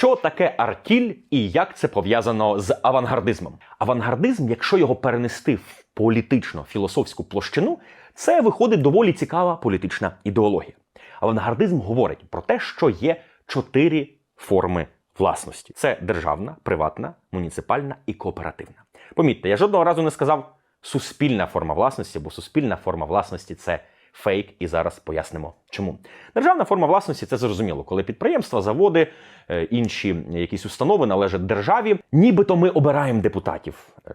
Що таке артіль і як це пов'язано з авангардизмом? Авангардизм, якщо його перенести в політично-філософську площину, це виходить доволі цікава політична ідеологія. Авангардизм говорить про те, що є чотири форми власності: це державна, приватна, муніципальна і кооперативна. Помітьте, я жодного разу не сказав суспільна форма власності, бо суспільна форма власності це фейк, і зараз пояснимо чому. Державна форма власності це зрозуміло, коли підприємства, заводи, е, інші якісь установи належать державі. Нібито ми обираємо депутатів е,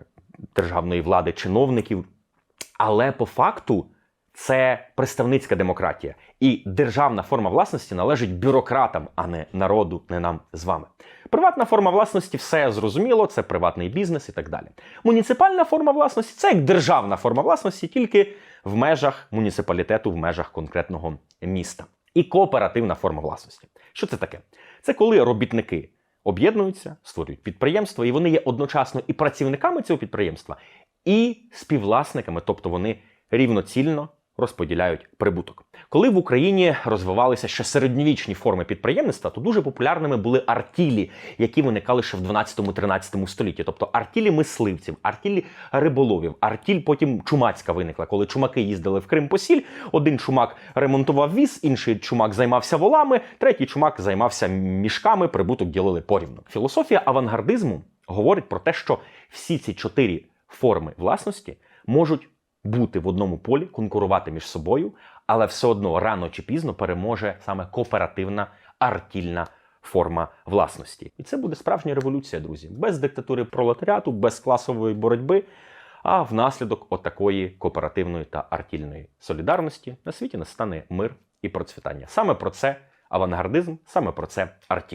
державної влади, чиновників, але по факту це представницька демократія. І державна форма власності належить бюрократам, а не народу, не нам з вами. Приватна форма власності все зрозуміло, це приватний бізнес і так далі. Муніципальна форма власності це як державна форма власності, тільки в межах муніципалітету, в межах конкретного міста. І кооперативна форма власності. Що це таке? Це коли робітники об'єднуються, створюють підприємство, і вони є одночасно і працівниками цього підприємства, і співвласниками, тобто вони рівноцільно розподіляють прибуток. Коли в Україні розвивалися ще середньовічні форми підприємництва, то дуже популярними були артілі, які виникали ще в 12-13 столітті. Тобто артілі мисливців, артілі риболовів, артіль потім чумацька виникла, коли чумаки їздили в Крим по сіль. Один чумак ремонтував віз, інший чумак займався волами, третій чумак займався мішками, прибуток ділили порівну. Філософія авангардизму говорить про те, що всі ці чотири форми власності можуть бути в одному полі, конкурувати між собою, але все одно рано чи пізно переможе саме кооперативна артільна форма власності. І це буде справжня революція, друзі, без диктатури пролетаріату, без класової боротьби. А внаслідок отакої кооперативної та артільної солідарності на світі настане мир і процвітання. Саме про це авангардизм, саме про це артіль.